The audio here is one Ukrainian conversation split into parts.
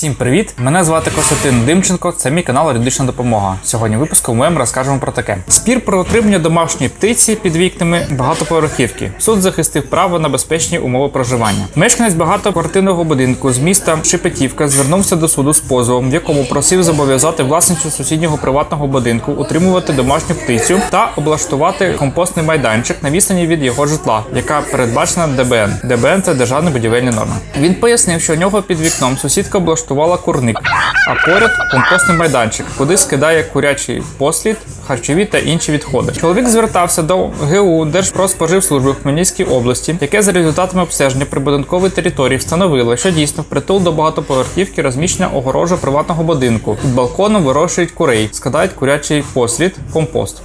Всім привіт! Мене звати Костянтин Димченко. Це мій канал Юридична допомога. Сьогодні в випуску ми розкажемо про таке: спір про отримання домашньої птиці під вікнами багатоповерхівки. Суд захистив право на безпечні умови проживання. Мешканець багатоквартирного будинку з міста Шепетівка звернувся до суду з позовом, в якому просив зобов'язати власницю сусіднього приватного будинку утримувати домашню птицю та облаштувати компостний майданчик на відстані від його житла, яка передбачена ДБН. ДБН це державні будівельні норми. Він пояснив, що у нього під вікном сусідка облаштувала курник, а поряд компостний майданчик, куди скидає курячий послід, харчові та інші відходи. Чоловік звертався до ГУ Держпродспоживслужби в Хмельницькій області, яке за результатами обстеження прибудинкової території встановило, що дійсно впритул до багатоповерхівки розміщена огорожа приватного будинку. Під балконом вирощують курей, скидають курячий послід, компост.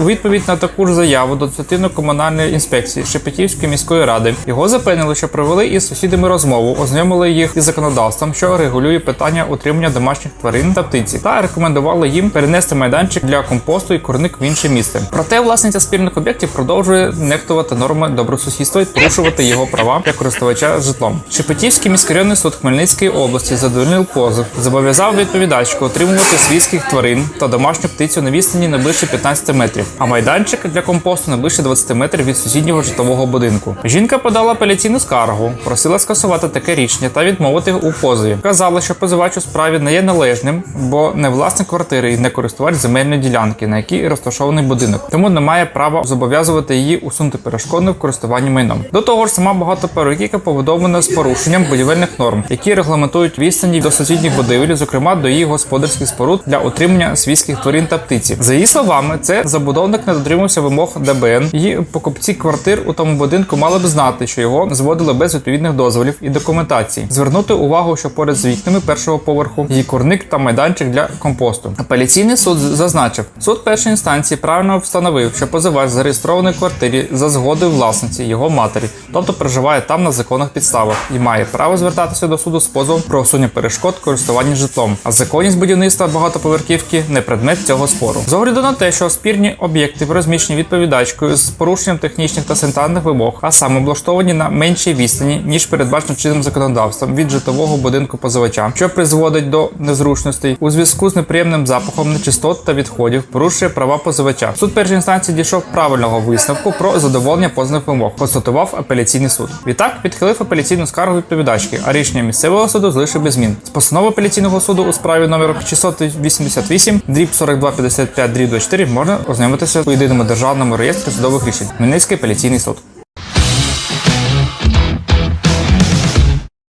У відповідь на таку ж заяву до комунальної інспекції Шепетівської міської ради його запевнили, що провели із сусідами розмову, ознайомили їх із законодавством, що регулює питання утримання домашніх тварин та птиці, та рекомендували їм перенести майданчик для компосту і курник в інше місце. Проте власниця спільних об'єктів продовжує нехтувати норми добросусідства і порушувати його права як користувача житлом. Шепетівський міськрайонний суд Хмельницької області задовольнив позов, зобов'язав відповідачку отримувати свійських тварин та домашню птицю на відстані не ближче 15 метрів, а майданчик для компосту не ближче 20 метрів від сусіднього житлового будинку. Жінка подала апеляційну скаргу, просила скасувати таке рішення та відмовити у позові. Казала, що позивач у справі не є належним, бо не власник квартири і не користувач земельної ділянки, на якій розташований будинок, тому не має права зобов'язувати її усунути перешкоди в користуванні майном. До того ж, сама багатоповерхівка побудована з порушенням будівельних норм, які регламентують відстані до сусідніх будівель, зокрема до її господарських споруд для утримання свійських тварин та птиці. За її словами, це забудовник не дотримався вимог ДБН. І покупці квартир у тому будинку мали б знати, що його зводили без відповідних дозволів і документації. Звернути увагу, що поряд з вікнами першого поверху є курник та майданчик для компосту. Апеляційний суд зазначив, суд першої інстанції правильно встановив, що позивач зареєстрований в квартирі за згодою власниці його матері, тобто проживає там на законних підставах і має право звертатися до суду з позовом про усунення перешкод користування житлом. А законність будівництва багатоповерхівки не предмет цього спору. З огляду на те, що спірні об'єкти розміщені відповідачкою з порушенням технічних та санітарних вимог, а саме облаштовані на меншій відстані, ніж передбачено чинним законодавством від житлового будинку позивача, що призводить до незручностей у зв'язку з неприємним запахом нечистот та відходів, порушує права позивача. Суд першої інстанції дійшов правильного висновку про задоволення позовних вимог, констатував апеляційний суд. Відтак відхилив апеляційну скаргу відповідачки, а рішення місцевого суду залишив без змін. З постанови апеляційного суду у справі номер 688 дріб 4255 дріб 24 можна ознайомитися у єдиному державному реєстрі судових рішень. Хмельницький апеляційний суд.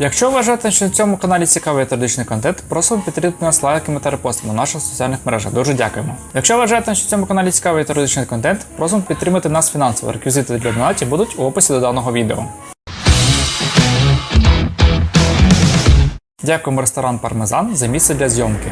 Якщо вважаєте, що на цьому каналі цікавий юридичний контент, просимо підтримати нас лайками та репостами на наших соціальних мережах. Дуже дякуємо. Якщо вважаєте, що на цьому каналі цікавий юридичний контент, просимо підтримати нас фінансово. Реквізити для донатів будуть у описі до даного відео. Дякуємо ресторан Пармезан за місце для зйомки.